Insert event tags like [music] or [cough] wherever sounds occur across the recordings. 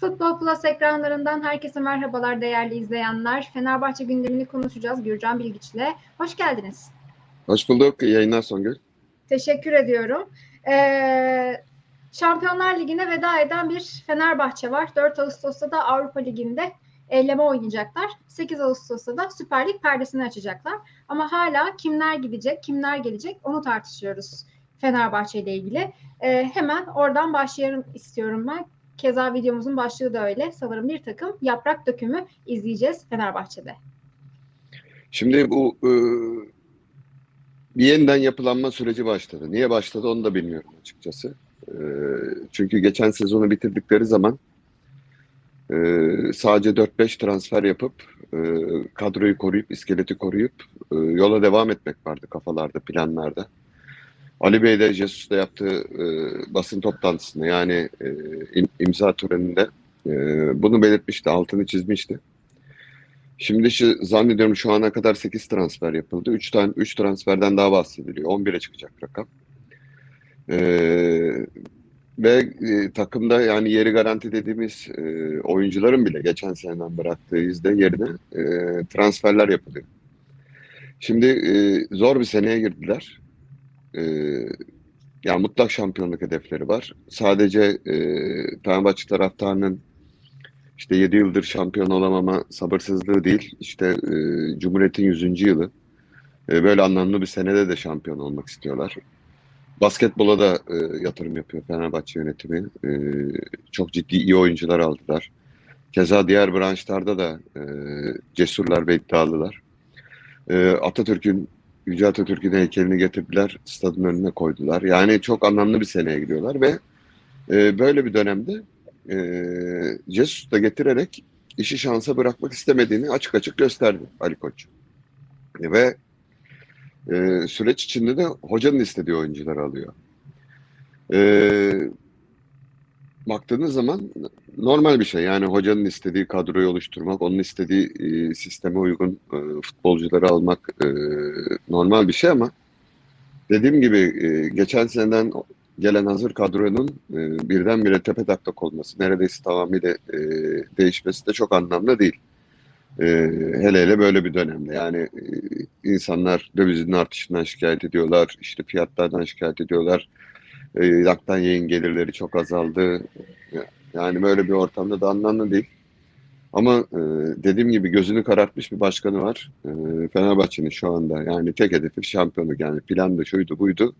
Futbol Plus ekranlarından herkese merhabalar değerli izleyenler. Fenerbahçe gündemini konuşacağız Gürcan Bilgiç'le. Hoş geldiniz. Hoş bulduk. İyi yayınlar Songül. Teşekkür ediyorum. Ee, Şampiyonlar Ligi'ne veda eden bir Fenerbahçe var. 4 Ağustos'ta da Avrupa Ligi'nde elleme oynayacaklar. 8 Ağustos'ta da Süper Lig perdesini açacaklar. Ama hala kimler gidecek, kimler gelecek onu tartışıyoruz Fenerbahçe ile ilgili. Ee, hemen oradan başlayalım istiyorum ben. Keza videomuzun başlığı da öyle. Sanırım bir takım yaprak dökümü izleyeceğiz Fenerbahçe'de. Şimdi bu e, bir yeniden yapılanma süreci başladı. Niye başladı onu da bilmiyorum açıkçası. E, çünkü geçen sezonu bitirdikleri zaman e, sadece 4-5 transfer yapıp e, kadroyu koruyup, iskeleti koruyup e, yola devam etmek vardı kafalarda, planlarda. Ali Bey de Jesus'ta yaptığı e, basın toplantısında yani e, im, imza töreninde e, bunu belirtmişti, altını çizmişti. Şimdi şu, zannediyorum şu ana kadar 8 transfer yapıldı. 3 tane 3 transferden daha bahsediliyor. 11'e çıkacak rakam. Ee, ve e, takımda yani yeri garanti dediğimiz e, oyuncuların bile geçen seneden bıraktığı izde yerine e, transferler yapılıyor. Şimdi e, zor bir seneye girdiler. E, yani mutlak şampiyonluk hedefleri var. Sadece e, Fenerbahçe taraftarının işte 7 yıldır şampiyon olamama sabırsızlığı değil, işte e, Cumhuriyet'in 100. yılı. E, böyle anlamlı bir senede de şampiyon olmak istiyorlar. Basketbola da e, yatırım yapıyor Fenerbahçe yönetimi. E, çok ciddi iyi oyuncular aldılar. Keza diğer branşlarda da e, cesurlar ve iddialılar. E, Atatürk'ün, Yüce Atatürk'ün heykelini getirdiler, stadın önüne koydular. Yani çok anlamlı bir seneye gidiyorlar ve e, böyle bir dönemde e, Jesus da getirerek işi şansa bırakmak istemediğini açık açık gösterdi Ali Koç. Ve e, süreç içinde de hocanın istediği oyuncuları alıyor. E, baktığınız zaman normal bir şey. Yani hocanın istediği kadroyu oluşturmak, onun istediği e, sisteme uygun e, futbolcuları almak e, normal bir şey ama dediğim gibi e, geçen seneden gelen hazır kadronun e, birdenbire tepe taklak olması, neredeyse tamamıyla e, değişmesi de çok anlamlı değil. E, hele hele böyle bir dönemde. Yani e, insanlar dövizin artışından şikayet ediyorlar, işte fiyatlardan şikayet ediyorlar. E, yaktan yayın gelirleri çok azaldı. Yani böyle bir ortamda da anlamlı değil. Ama e, dediğim gibi gözünü karartmış bir başkanı var. E, Fenerbahçe'nin şu anda yani tek hedefi şampiyonluk. Yani plan da şuydu buydu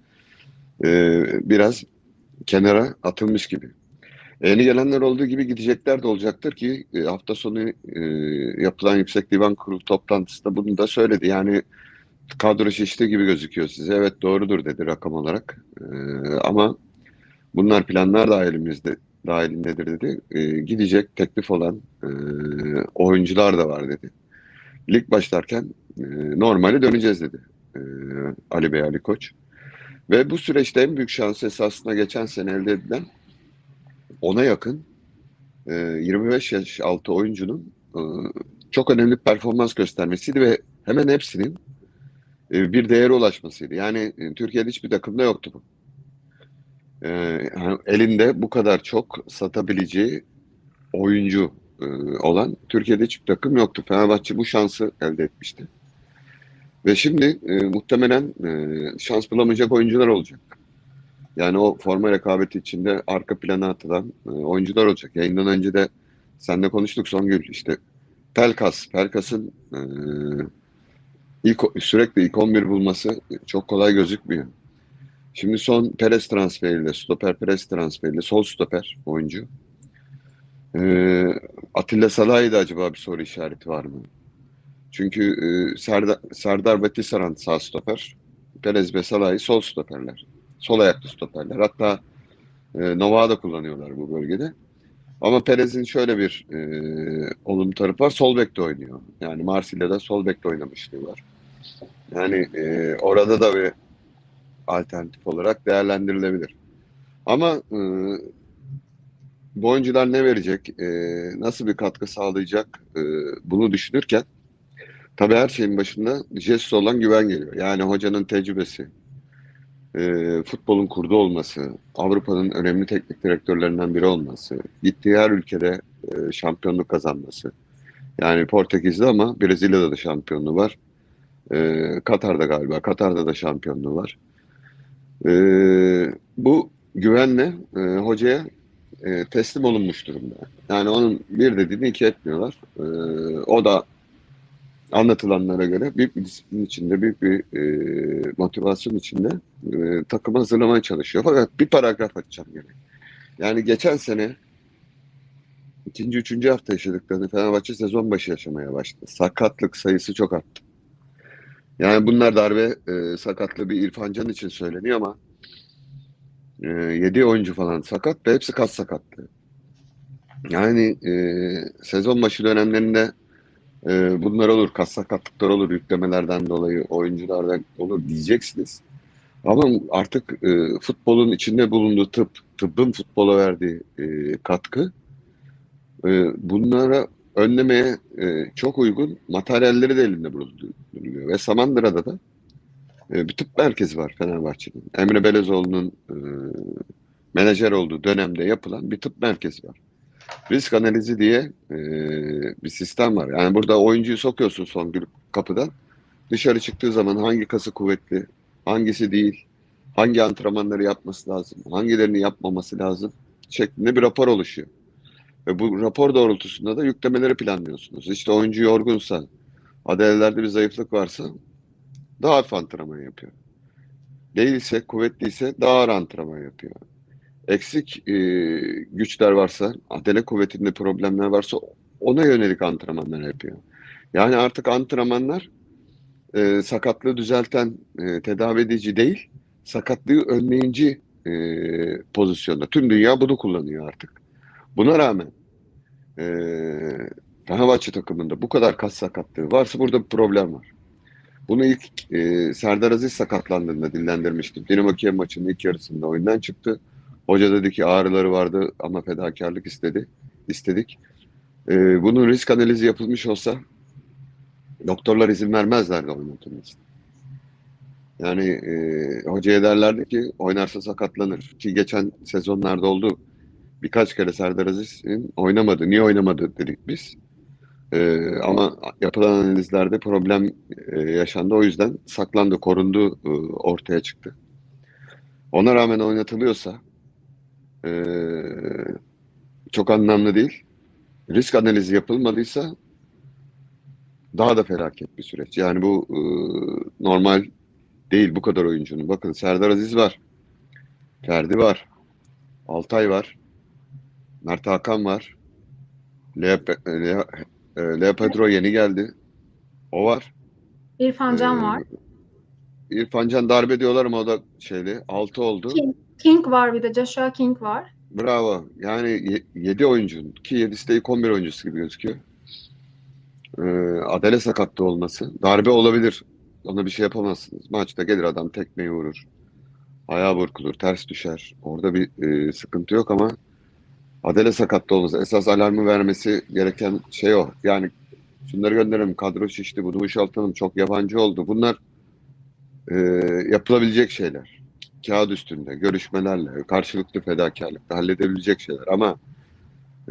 e, biraz kenara atılmış gibi. Yeni gelenler olduğu gibi gidecekler de olacaktır ki e, hafta sonu e, yapılan Yüksek Divan Kurulu toplantısında bunu da söyledi. Yani kadro şişti gibi gözüküyor size. Evet doğrudur dedi rakam olarak. E, ama bunlar planlar dahilimizde dahilindedir dedi. E, gidecek teklif olan e, oyuncular da var dedi. Lig başlarken e, normali döneceğiz dedi e, Ali Bey Ali Koç. Ve bu süreçte en büyük şans esasında geçen sene elde edilen ona yakın 25 yaş altı oyuncunun çok önemli performans göstermesiydi ve hemen hepsinin bir değere ulaşmasıydı. Yani Türkiye'de hiçbir takımda yoktu bu. Elinde bu kadar çok satabileceği oyuncu olan Türkiye'de hiçbir takım yoktu. Fenerbahçe bu şansı elde etmişti. Ve şimdi e, muhtemelen e, şans bulamayacak oyuncular olacak. Yani o forma rekabeti içinde arka plana atılan e, oyuncular olacak. Yayından önce de seninle konuştuk Songül. İşte Pelkas, Pelkas'ın e, ilk, sürekli ilk 11 bulması çok kolay gözükmüyor. Şimdi son Perez transferiyle, stoper Perez transferiyle, sol stoper oyuncu. E, Atilla Salah'ydı acaba bir soru işareti var mı? Çünkü e, Serdar, Serdar ve sağ stoper. Perez ve Salah'ı sol stoperler. Sol ayaklı stoperler. Hatta e, Nova'da kullanıyorlar bu bölgede. Ama Perez'in şöyle bir e, olumlu tarafı var. Sol bekte oynuyor. Yani Marsilya'da sol bekte oynamışlığı var. Yani e, orada da bir alternatif olarak değerlendirilebilir. Ama e, bu oyuncular ne verecek, e, nasıl bir katkı sağlayacak e, bunu düşünürken Tabii her şeyin başında Jesus olan güven geliyor. Yani hocanın tecrübesi, e, futbolun kurdu olması, Avrupa'nın önemli teknik direktörlerinden biri olması, gittiği her ülkede e, şampiyonluk kazanması. Yani Portekiz'de ama Brezilya'da da şampiyonluğu var. E, Katar'da galiba, Katar'da da şampiyonluğu var. E, bu güvenle e, hocaya e, teslim olunmuş durumda. Yani onun bir dediğini iki etmiyorlar. E, o da anlatılanlara göre büyük bir disiplin içinde, büyük bir e, motivasyon içinde e, takımı hazırlamaya çalışıyor. Fakat bir paragraf açacağım gene. Yani geçen sene ikinci, üçüncü hafta yaşadıklarını Fenerbahçe sezon başı yaşamaya başladı. Sakatlık sayısı çok arttı. Yani bunlar darbe e, sakatlığı bir İrfan Can için söyleniyor ama e, 7 oyuncu falan sakat ve hepsi kas sakatlığı. Yani e, sezon başı dönemlerinde e, bunlar olur, kas sakatlıklar olur, yüklemelerden dolayı oyunculardan olur diyeceksiniz. Ama artık e, futbolun içinde bulunduğu tıp, tıbbın futbola verdiği e, katkı e, bunlara önlemeye e, çok uygun materyalleri de elinde bulunuyor. Ve Samandıra'da da e, bir tıp merkezi var Fenerbahçe'nin. Emre Belezoğlu'nun e, menajer olduğu dönemde yapılan bir tıp merkezi var. Risk analizi diye e, bir sistem var. Yani burada oyuncuyu sokuyorsun son gün kapıdan. Dışarı çıktığı zaman hangi kası kuvvetli, hangisi değil, hangi antrenmanları yapması lazım, hangilerini yapmaması lazım şeklinde bir rapor oluşuyor. Ve bu rapor doğrultusunda da yüklemeleri planlıyorsunuz. İşte oyuncu yorgunsa, adelelerde bir zayıflık varsa daha hafif antrenman yapıyor. Değilse, kuvvetliyse daha ağır antrenman yapıyor. Eksik e, güçler varsa, adele kuvvetinde problemler varsa ona yönelik antrenmanlar yapıyor. Yani artık antrenmanlar e, sakatlığı düzelten, e, tedavi edici değil, sakatlığı önleyici e, pozisyonda. Tüm dünya bunu kullanıyor artık. Buna rağmen e, Fenerbahçe takımında bu kadar kas sakatlığı varsa burada bir problem var. Bunu ilk e, Serdar Aziz sakatlandığında dillendirmiştim. Dinamo Kiev maçının ilk yarısında oyundan çıktı. Hoca dedi ki ağrıları vardı ama fedakarlık istedi. istedik. E, bunun risk analizi yapılmış olsa doktorlar izin vermezlerdi oynatılmasına. Yani e, hocaya derlerdi ki oynarsa sakatlanır. Ki geçen sezonlarda oldu. Birkaç kere Serdar Aziz'in oynamadı. Niye oynamadı dedik biz. E, ama yapılan analizlerde problem e, yaşandı. O yüzden saklandı, korundu e, ortaya çıktı. Ona rağmen oynatılıyorsa e, çok anlamlı değil. Risk analizi yapılmadıysa daha da felaket bir süreç. Yani bu e, normal değil bu kadar oyuncunun. Bakın Serdar Aziz var. Ferdi var. Altay var. Mert Hakan var. Leo, Leo, Leo Pedro yeni geldi. O var. İrfan Can Ee, var. İrfan Can darbe diyorlar ama o da şeyli. 6 oldu. King, King var bir de. Joshua King var. Bravo. Yani 7 oyuncunun ki 7'si de ilk 11 oyuncusu gibi gözüküyor. Ee, adele sakatlığı olması. Darbe olabilir. Ona bir şey yapamazsınız. Maçta gelir adam tekmeyi vurur. Ayağı burkulur, ters düşer. Orada bir e, sıkıntı yok ama adele sakatlığı olması. Esas alarmı vermesi gereken şey o. Yani şunları gönderelim. Kadro şişti, bunu boşaltalım. Çok yabancı oldu. Bunlar e, yapılabilecek şeyler. Kağıt üstünde, görüşmelerle, karşılıklı fedakarlıkla halledebilecek şeyler. Ama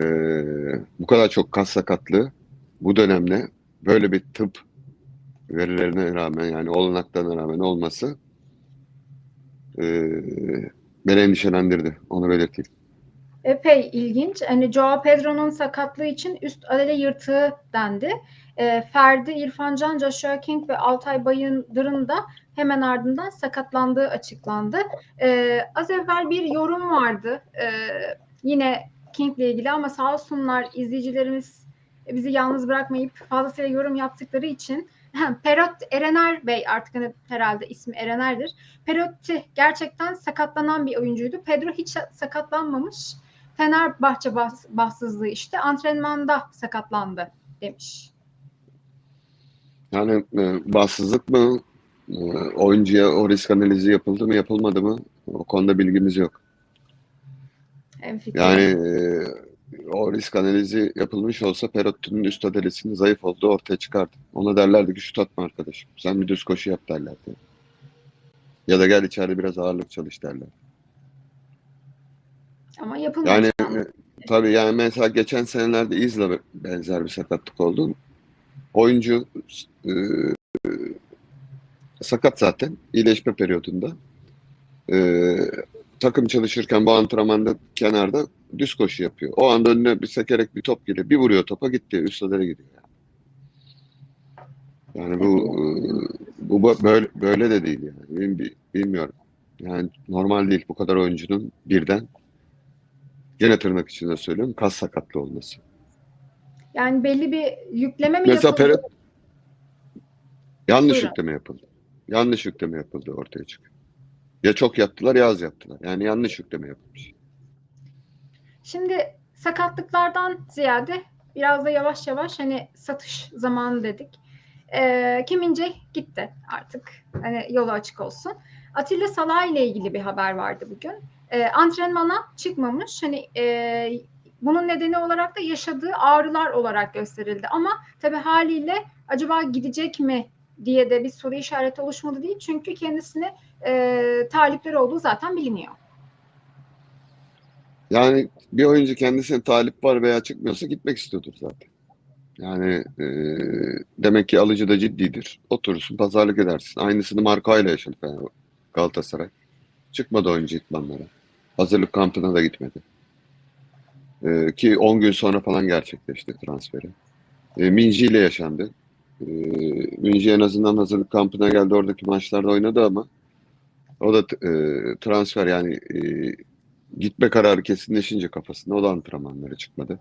e, bu kadar çok kas sakatlığı bu dönemde böyle bir tıp verilerine rağmen yani olanaklarına rağmen olması e, beni endişelendirdi. Onu belirteyim. Epey ilginç. Hani Joao Pedro'nun sakatlığı için üst adele yırtığı dendi. E, Ferdi, İrfan Can, Joshua King ve Altay Bayındır'ın da hemen ardından sakatlandığı açıklandı. E, az evvel bir yorum vardı. E, yine King'le ilgili ama sağ olsunlar izleyicilerimiz bizi yalnız bırakmayıp fazlasıyla yorum yaptıkları için Perot Erener Bey artık hani herhalde ismi Erener'dir. Perotti gerçekten sakatlanan bir oyuncuydu. Pedro hiç sakatlanmamış. Fenerbahçe bas, bahtsızlığı işte antrenmanda sakatlandı demiş. Yani e, bahtsızlık mı? E, oyuncuya o risk analizi yapıldı mı yapılmadı mı? O konuda bilgimiz yok. Yani e, o risk analizi yapılmış olsa Perotti'nin üst adelesinin zayıf olduğu ortaya çıkardı. Ona derlerdi ki şut atma arkadaşım. Sen bir düz koşu yap derlerdi. Ya da gel içeride biraz ağırlık çalış derler. Ama yapılmadı. Yani e, tabii yani mesela geçen senelerde İzla benzer bir sakatlık oldu. Oyuncu e, sakat zaten iyileşme periyodunda. E, takım çalışırken bu antrenmanda kenarda düz koşu yapıyor. O anda önüne bir sekerek bir top geliyor. Bir vuruyor topa gitti. Üstadere gidiyor. Yani bu e, bu böyle böyle de değil yani. Bilmiyorum. Yani normal değil bu kadar oyuncunun birden gene tırnak içinde söylüyorum kas sakatlığı olması. Yani belli bir yükleme mi Mesela yapıldı? Peret yanlış Buyurun. yükleme yapıldı. Yanlış yükleme yapıldı ortaya çıkıyor. Ya çok yaptılar ya az yaptılar. Yani yanlış yükleme yapılmış. Şimdi sakatlıklardan ziyade biraz da yavaş yavaş hani satış zamanı dedik. Ee, Kim Min-jae gitti artık. Hani yolu açık olsun. Atilla Salah ile ilgili bir haber vardı bugün. Ee, antrenmana çıkmamış. Hani e, bunun nedeni olarak da yaşadığı ağrılar olarak gösterildi. Ama tabii haliyle acaba gidecek mi diye de bir soru işareti oluşmadı değil. Çünkü kendisine e, talipleri olduğu zaten biliniyor. Yani bir oyuncu kendisine talip var veya çıkmıyorsa gitmek istiyordur zaten. Yani e, demek ki alıcı da ciddidir. Oturursun, pazarlık edersin. Aynısını Marka ile yaşadı Fener- Galatasaray. Çıkmadı oyuncu idmanlara. Hazırlık kampına da gitmedi. E, ki 10 gün sonra falan gerçekleşti transferi. E, Minji ile yaşandı. E, Minji en azından hazırlık kampına geldi. Oradaki maçlarda oynadı ama o da e, transfer yani e, gitme kararı kesinleşince kafasında o da antrenmanlara çıkmadı.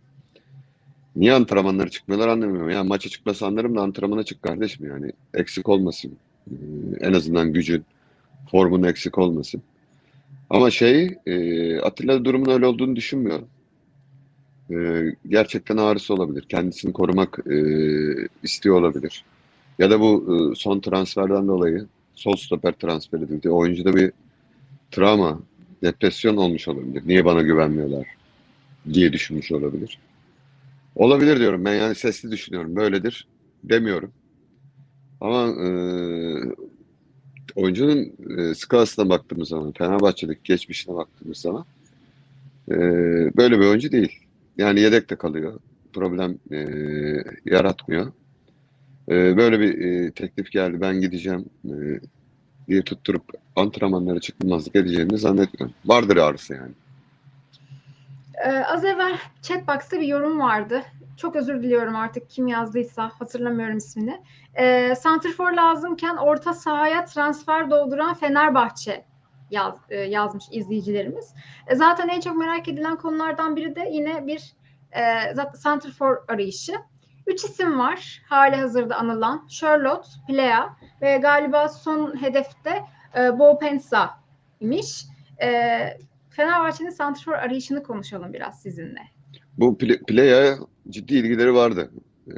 Niye antrenmanlara çıkmıyorlar anlamıyorum. Yani maça çıkması anlarım da antrenmana çık kardeşim yani. Eksik olmasın. Ee, en azından gücün, formun eksik olmasın. Ama şey e, Atilla durumun öyle olduğunu düşünmüyorum. E, gerçekten ağrısı olabilir. Kendisini korumak e, istiyor olabilir. Ya da bu e, son transferden dolayı sol stoper transfer edildi. Oyuncuda bir travma, depresyon olmuş olabilir. Niye bana güvenmiyorlar diye düşünmüş olabilir. Olabilir diyorum ben yani sesli düşünüyorum. Böyledir demiyorum. Ama e, oyuncunun e, skalasına baktığımız zaman, Fenerbahçe'deki geçmişine baktığımız zaman e, böyle bir oyuncu değil. Yani yedekte kalıyor. Problem e, yaratmıyor. E, böyle bir e, teklif geldi. Ben gideceğim e, diye tutturup antrenmanlara çıkmazlık edeceğini zannetmiyorum. Vardır ağrısı yani. Ee, az evvel chatbox'ta bir yorum vardı. Çok özür diliyorum artık kim yazdıysa hatırlamıyorum ismini. Ee, Santrfor lazımken orta sahaya transfer dolduran Fenerbahçe yaz, e, yazmış izleyicilerimiz. E, zaten en çok merak edilen konulardan biri de yine bir e, zaten Santrfor arayışı. Üç isim var hali hazırda anılan. Charlotte, Plea ve galiba son hedefte e, Bo Pensa imiş. E, Fenerbahçe'nin santrfor arayışını konuşalım biraz sizinle. Bu Ple- Playa'ya ciddi ilgileri vardı. Ee,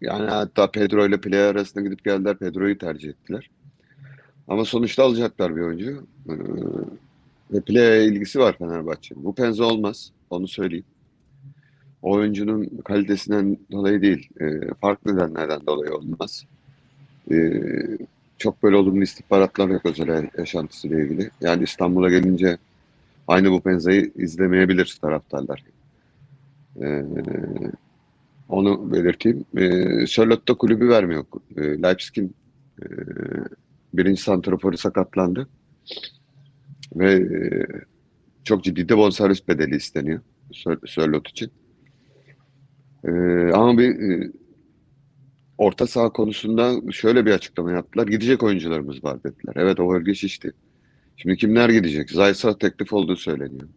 yani hatta Pedro ile Playa arasında gidip geldiler. Pedro'yu tercih ettiler. Ama sonuçta alacaklar bir oyuncu. Ee, ve Playa'ya ilgisi var Fenerbahçe'nin. Bu Penza olmaz. Onu söyleyeyim. O oyuncunun kalitesinden dolayı değil. e, farklı nedenlerden dolayı olmaz. Ee, çok böyle olumlu istihbaratlar yok özel yaşantısıyla ilgili. Yani İstanbul'a gelince aynı bu Penza'yı izlemeyebilir taraftarlar. Ee, onu belirteyim. Charlotte'da kulübü vermiyor. Leipzig'in e, birinci santraforu sakatlandı. Ve e, çok ciddi de bonservis bedeli isteniyor Sör- Charlotte için. Ee, ama bir e, orta saha konusunda şöyle bir açıklama yaptılar. Gidecek oyuncularımız var dediler. Evet o bölge şişti. Şimdi kimler gidecek? Zaysa teklif olduğu söyleniyor.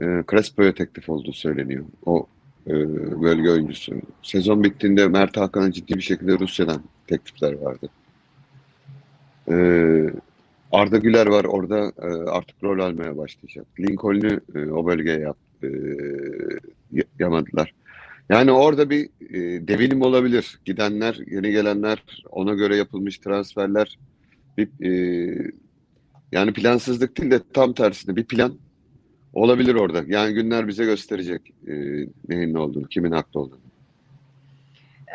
E, Crespo'ya teklif olduğu söyleniyor. O e, bölge oyuncusu. Sezon bittiğinde Mert Hakan'a ciddi bir şekilde Rusya'dan teklifler vardı. E, Arda Güler var orada e, artık rol almaya başlayacak. Lincoln'ü e, o bölgeye yap, e, yamadılar. Yani orada bir e, devinim olabilir. Gidenler, yeni gelenler, ona göre yapılmış transferler bir e, yani plansızlık değil de tam tersine bir plan olabilir orada. Yani günler bize gösterecek e, neyin ne olduğunu, kimin haklı olduğunu.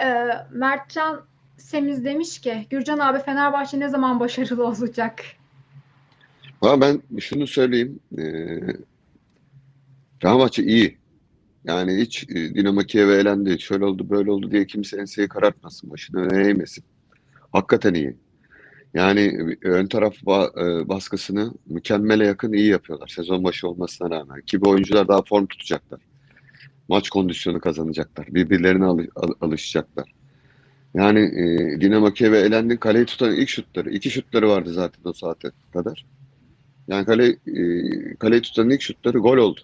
Ee, Mertcan Semiz demiş ki Gürcan abi Fenerbahçe ne zaman başarılı olacak? Ama ben şunu söyleyeyim. E, Fenerbahçe iyi. Yani hiç e, Dinamo Kiev'e elendi, şöyle oldu, böyle oldu diye kimse enseyi karartmasın, başını öne eğmesin. Hakikaten iyi. Yani e, ön taraf e, baskısını mükemmele yakın iyi yapıyorlar. Sezon başı olmasına rağmen. Ki bu oyuncular daha form tutacaklar. Maç kondisyonu kazanacaklar. Birbirlerine alı- al- alışacaklar. Yani e, Dinamo Kiev'e elendi. Kaleyi tutan ilk şutları. iki şutları vardı zaten o saate kadar. Yani kale, e, kaleyi tutan ilk şutları gol oldu.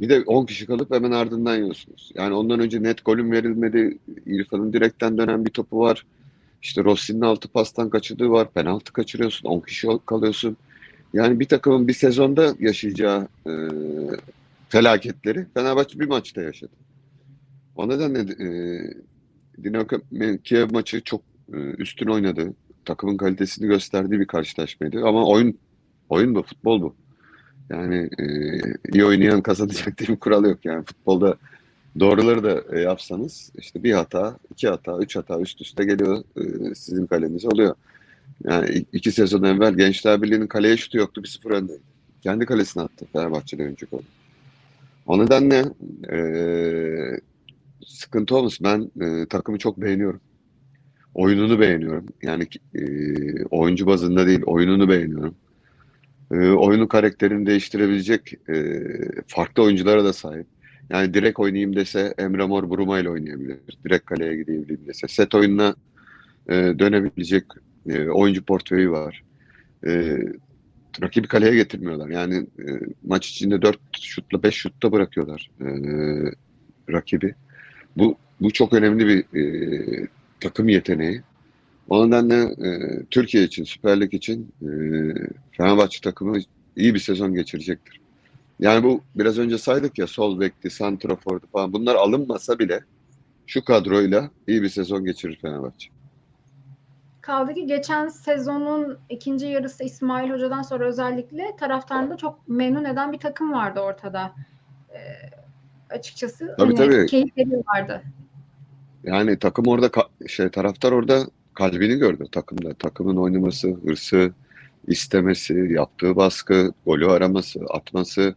Bir de 10 kişi kalıp hemen ardından yiyorsunuz. Yani ondan önce net golün verilmedi. İrfan'ın direkten dönen bir topu var. İşte Rossi'nin altı pastan kaçırdığı var. Penaltı kaçırıyorsun. 10 kişi kalıyorsun. Yani bir takımın bir sezonda yaşayacağı e, felaketleri Fenerbahçe bir maçta yaşadı. O nedenle e, Dinamo Kiev maçı çok e, üstün oynadı. Takımın kalitesini gösterdiği bir karşılaşmaydı. Ama oyun oyun bu, futbol bu. Yani e, iyi oynayan [laughs] kazanacak diye bir kural yok. Yani futbolda doğruları da e, yapsanız işte bir hata, iki hata, üç hata üst üste geliyor e, sizin kalenize oluyor. Yani iki sezon evvel Gençler Birliği'nin kaleye şutu yoktu. Bir sıfır önde. Kendi kalesine attı Fenerbahçe'de önce golü. O nedenle e, sıkıntı olmasın. Ben e, takımı çok beğeniyorum. Oyununu beğeniyorum. Yani e, oyuncu bazında değil, oyununu beğeniyorum. E, oyunun karakterini değiştirebilecek e, farklı oyunculara da sahip. Yani direkt oynayayım dese Emre Mor Buruma ile oynayabilir. Direkt kaleye gideyim dese. Set oyununa e, dönebilecek e, oyuncu portföyü var. E, rakibi kaleye getirmiyorlar. Yani e, maç içinde 4 şutla 5 şutta bırakıyorlar e, rakibi. Bu bu çok önemli bir e, takım yeteneği. O nedenle e, Türkiye için, Süper Lig için e, Fenerbahçe takımı iyi bir sezon geçirecektir. Yani bu biraz önce saydık ya sol bekti, santrafordu falan bunlar alınmasa bile şu kadroyla iyi bir sezon geçirir Fenerbahçe. Kaldı ki geçen sezonun ikinci yarısı İsmail Hoca'dan sonra özellikle taraftarını da çok memnun eden bir takım vardı ortada. Ee, açıkçası Tabii, hani tabii. keyif veriyorlardı. Yani takım orada şey taraftar orada kalbini gördü takımda. Takımın oynaması, hırsı, istemesi, yaptığı baskı, golü araması, atması.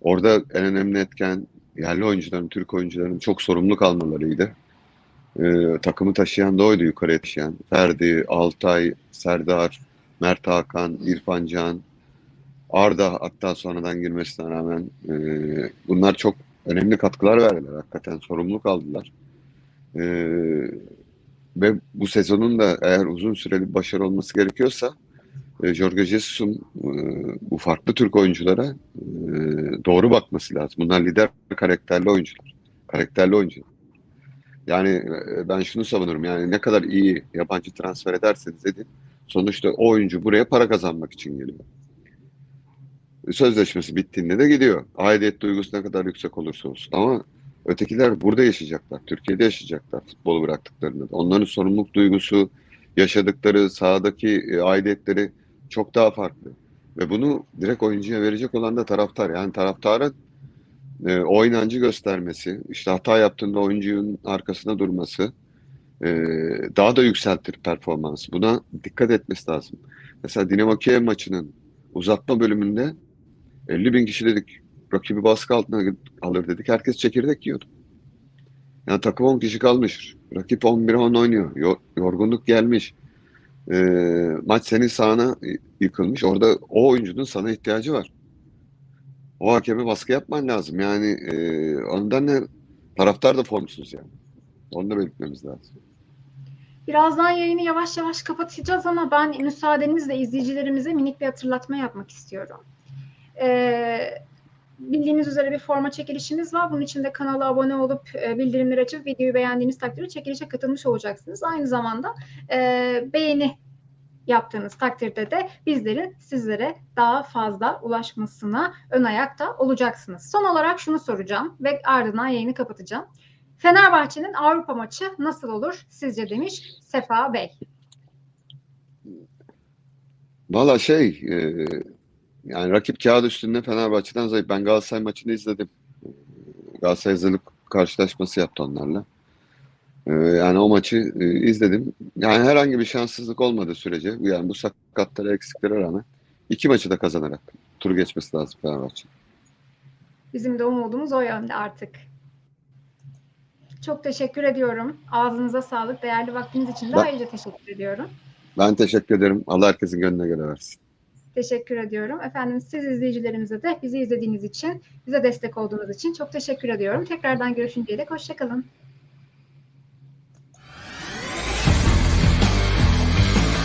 Orada en önemli etken yerli oyuncuların, Türk oyuncuların çok sorumluluk almalarıydı. Ee, takımı taşıyan da oydu yukarıya taşıyan. Ferdi, Altay, Serdar, Mert Hakan, İrfan Can, Arda hatta sonradan girmesine rağmen e, bunlar çok önemli katkılar verdiler. Hakikaten sorumluluk aldılar. E, ve bu sezonun da eğer uzun süreli başarı olması gerekiyorsa e, Jorge Jesus'un e, bu farklı Türk oyunculara e, doğru bakması lazım. Bunlar lider karakterli oyuncular. Karakterli oyuncular. Yani e, ben şunu savunurum. Yani ne kadar iyi yabancı transfer ederseniz edin. Sonuçta o oyuncu buraya para kazanmak için geliyor. Sözleşmesi bittiğinde de gidiyor. Aidiyet duygusu ne kadar yüksek olursa olsun. Ama ötekiler burada yaşayacaklar. Türkiye'de yaşayacaklar futbolu bıraktıklarında. Onların sorumluluk duygusu, yaşadıkları sahadaki e, aidiyetleri çok daha farklı. Ve bunu direkt oyuncuya verecek olan da taraftar. Yani taraftarın e, o inancı göstermesi, işte hata yaptığında oyuncunun arkasında durması e, daha da yükseltir performansı. Buna dikkat etmesi lazım. Mesela Dinamo Kiev maçının uzatma bölümünde 50 bin kişi dedik rakibi baskı altına alır dedik. Herkes çekirdek yiyordu. Yani takım 10 kişi kalmış. Rakip 11-10 oynuyor. Yo- yorgunluk gelmiş. E, maç senin sahana yıkılmış. Orada o oyuncunun sana ihtiyacı var. O hakeme baskı yapman lazım. Yani e, ondan ne taraftar da formsuz yani. Onu da belirtmemiz lazım. Birazdan yayını yavaş yavaş kapatacağız ama ben müsaadenizle izleyicilerimize minik bir hatırlatma yapmak istiyorum. Ee, bildiğiniz üzere bir forma çekilişimiz var. Bunun için de kanala abone olup e, bildirimleri açıp videoyu beğendiğiniz takdirde çekilişe katılmış olacaksınız. Aynı zamanda e, beğeni yaptığınız takdirde de bizlerin sizlere daha fazla ulaşmasına ön ayakta olacaksınız. Son olarak şunu soracağım ve ardından yayını kapatacağım. Fenerbahçe'nin Avrupa maçı nasıl olur sizce demiş Sefa Bey. Valla şey e, yani rakip kağıt üstünde Fenerbahçe'den zayıf. Ben Galatasaray maçını izledim. Galatasaray hazırlık karşılaşması yaptı onlarla. Ee, yani o maçı e, izledim. Yani herhangi bir şanssızlık olmadığı sürece yani bu sakatlara eksiklere rağmen iki maçı da kazanarak turu geçmesi lazım Fenerbahçe. Bizim de umudumuz o yönde artık. Çok teşekkür ediyorum. Ağzınıza sağlık. Değerli vaktiniz için de Ben- ayrıca teşekkür ediyorum. Ben teşekkür ederim. Allah herkesin gönlüne göre versin. Teşekkür ediyorum. Efendim siz izleyicilerimize de bizi izlediğiniz için, bize destek olduğunuz için çok teşekkür ediyorum. Tekrardan görüşünceye dek hoşçakalın.